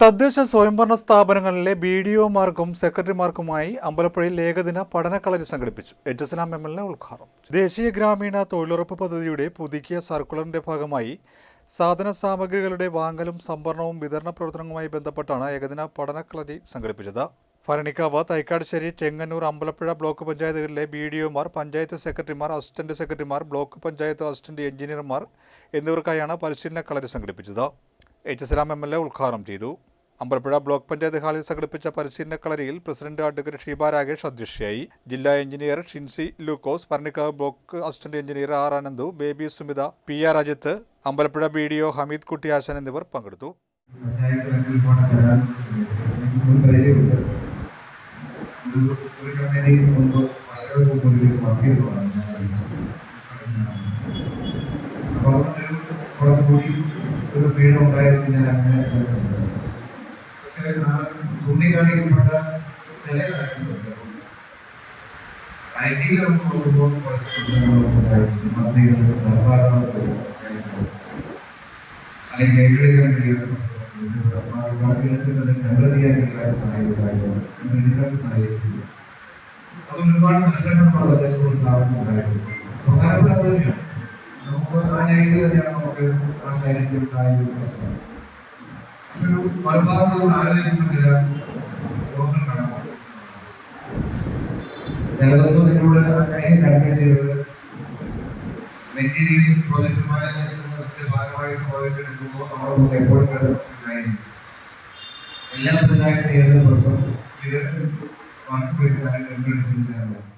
തദ്ദേശ സ്വയംഭരണ സ്ഥാപനങ്ങളിലെ ബി ഡി ഒമാർക്കും സെക്രട്ടറിമാർക്കുമായി അമ്പലപ്പുഴയിൽ ഏകദിന പഠനക്കളരി സംഘടിപ്പിച്ചു. H S M M L A ഉദ്ഘാടനം ദേശീയ ഗ്രാമീണ തൊഴിലുറപ്പ് പദ്ധതിയുടെ പുതുക്കിയ സർക്കുലറിന്റെ ഭാഗമായി സാധന സാമഗ്രികളുടെ വാങ്ങലും സംഭരണവും വിതരണ പ്രവർത്തനവുമായി ബന്ധപ്പെട്ടാണ് ഏകദിന പഠനക്കളരി സംഘടിപ്പിച്ചത്. ഭരണിക്കാവ് തൈക്കാടശ്ശേരി ചെങ്ങന്നൂർ അമ്പലപ്പുഴ ബ്ലോക്ക് പഞ്ചായത്തുകളിലെ ബി ഡി ഒമാർ പഞ്ചായത്ത് സെക്രട്ടറിമാർ അസിസ്റ്റന്റ് സെക്രട്ടറിമാർ ബ്ലോക്ക് പഞ്ചായത്ത് അസിസ്റ്റന്റ് എഞ്ചിനീയർമാർ എന്നിവർക്കായാണ് പരിശീലന കളരി സംഘടിപ്പിച്ചത്. എച്ച് എസ് രാം എം എൽ എ ഉദ്ഘാടനം ചെയ്തു. അമ്പലപ്പുഴ ബ്ലോക്ക് പഞ്ചായത്ത് ഹാളിൽ സംഘടിപ്പിച്ച പരിശീലന കളരിയിൽ പ്രസിഡന്റ് അഡ്വക്കേറ്റ് ഷീബ രാകേഷ് അധ്യക്ഷയായി. ജില്ലാ engineer Shincy Lukose Paranjikkavu block assistant engineer R Ananthu Baby Sumitha P R Ajith Ambalappuzha B D O Hameed Kuttiyashan എന്നിവർ പങ്കെടുത്തു. കുറച്ചുകൂടി ഒരു ഫ്രീഡം ഉണ്ടായിരുന്നു ഞാൻ അങ്ങനെ അങ്ങനെ സംസാരിക്കും പക്ഷേ ആ ചൂണ്ടിക്കാണിക്കപ്പെട്ട ചില കാര്യങ്ങൾ ഐ ടിയിൽ നമുക്ക് നോക്കുമ്പോൾ കുറച്ച് പ്രശ്നങ്ങളൊക്കെ ഉണ്ടായിരുന്നു. മന്ത്രികൾ നടപ്പാടാതെ അല്ലെങ്കിൽ ഏറ്റെടുക്കാൻ കഴിയാത്ത മാതാപിതാക്കൾക്ക് തന്നെ ചെയ്യാൻ കഴിയാത്ത സാഹചര്യമായിരുന്നു എടുക്കാൻ സാഹചര്യമില്ല അത് ഒരുപാട് നഷ്ടങ്ങൾ നമ്മുടെ പ്രദേശത്തുള്ള സ്ഥാപനം ഉണ്ടായിരുന്നു. പ്രധാനപ്പെട്ട അത് തന്നെയാണ്. നമുക്ക് ആ തന്നെയാണ് നമുക്ക് ആ സാഹചര്യത്തിൽ ഉണ്ടായ ഒരു പ്രശ്നം ഒരു മറുഭാഗം നമ്മൾ ആലോചിക്കുമ്പോൾ ചില രോഗങ്ങൾ കാണാൻ പറ്റും. ഞാനതൊന്നും നിന്നോട് ആ കാര്യം കൺവേ ചെയ്തത് മെറ്റീരിയൽ പ്രോജക്റ്റുമായ ഭാഗമായിട്ട് പ്രോജക്റ്റ് എടുക്കുമ്പോൾ നമ്മുടെ മുമ്പ് എപ്പോഴും കണ്ട പ്രശ്നമായിരുന്നു എല്ലാ പഞ്ചായത്തും നേരിടുന്ന പ്രശ്നം ഇത് വർക്ക് വെച്ച് കാര്യം എടുക്കുന്നില്ല എന്നുള്ളത്.